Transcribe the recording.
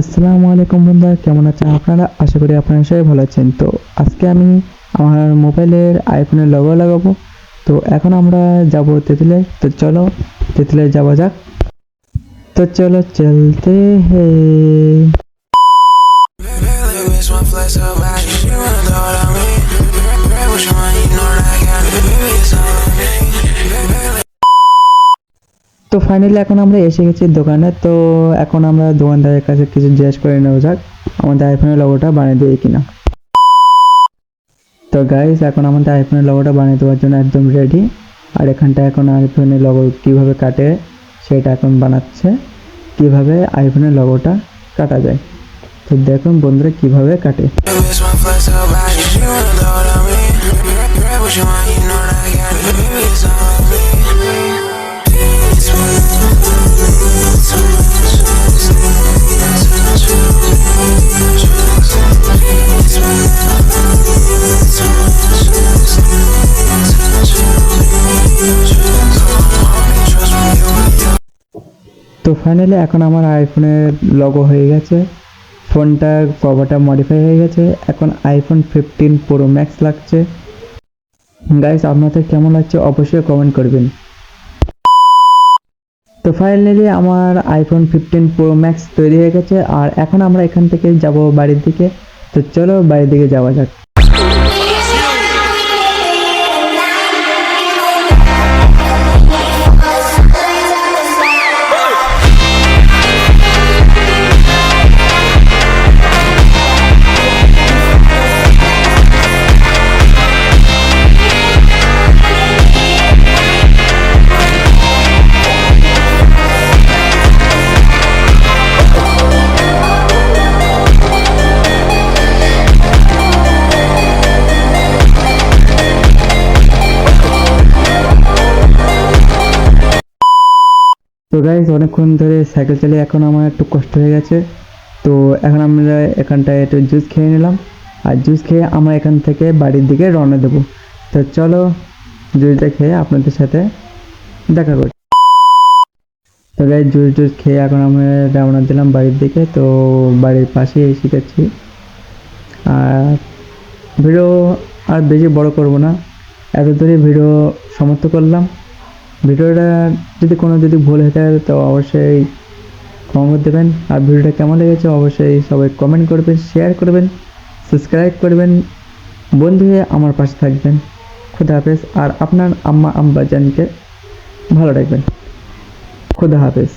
আসসালামু আলাইকুম বন্ধুরা, কেমন আছেন আপনারা? আশা করি আপনারা সবাই ভালো আছেন। তো আজকে আমি আমার মোবাইলের আইফোনের লগো লাগাবো। তো এখন আমরা যাব তেঁতুলে তো চলো তেঁতুলে যাওয়া যাক। তো চলো, চলতে হে। তো ফাইনালি এখন আমরা এসে গেছি দোকানে তো এখন আমরা দোকানদারের কাছে কিছু জিজ্ঞেস করে নেব যাক আমাদের আইফোনের লগোটা বানিয়ে দেবে কিনা তো গাইস এখন আমাদের আইফোনের লগোটা বানিয়ে দেওয়ার জন্য একদম রেডি আর এখানটা এখন আইফোনের লগো কীভাবে কাটে সেটা এখন বানাচ্ছে কীভাবে আইফোনের লগোটা কাটা যায় তো দেখুন বন্ধুরা কীভাবে কাটে তো ফাইনালি এখন আমার আইফোনের লগো হয়ে গেছে। ফোনটা কভারটা মডিফাই হয়ে গেছে। এখন আইফোন ফিফটিন প্রো ম্যাক্স লাগছে। গাইস আপনাদের কেমন লাগছে অবশ্যই কমেন্ট করবেন। তো ফাইনালি আমার আইফোন ফিফটিন প্রো ম্যাক্স তৈরি হয়ে গেছে। আর এখন আমরা এখান থেকে যাব বাড়ির দিকে। তো চলো বাড়ির দিকে যাওয়া যাক। গাইজ অনেকক্ষণ ধরে সাইকেল চালিয়ে এখন আমার একটু কষ্ট হয়ে গেছে। তো এখন আমরা এখানটায় একটু জুস খেয়ে নিলাম। আর জুস খেয়ে আমরা এখান থেকে বাড়ির দিকে রওনা দেবো। তো চলো জুসটা খেয়ে আপনাদের সাথে দেখা করি। তো গাইজ জুস জুস খেয়ে এখন আমরা রওনা দিলাম বাড়ির দিকে। তো বাড়ির পাশেই এসে গেছি। আর ভিডিও আর বেশি বড় করব না। এত দূরে ভিডিও সমাপ্ত করলাম। ভিডিওটা যদি কোনো যদি ভুল হয়ে থাকে, তো অবশ্যই কমেন্ট দেবেন। আর ভিডিওটা কেমন লেগেছে অবশ্যই সবাই কমেন্ট করবেন শেয়ার করবেন সাবস্ক্রাইব করবেন। বন্ধু হয়ে আমার পাশে থাকবেন। খুদা হাফেজ। আর আপনার আম্মা আম্বাজানকে ভালো রাখবেন। খুদা হাফেজ।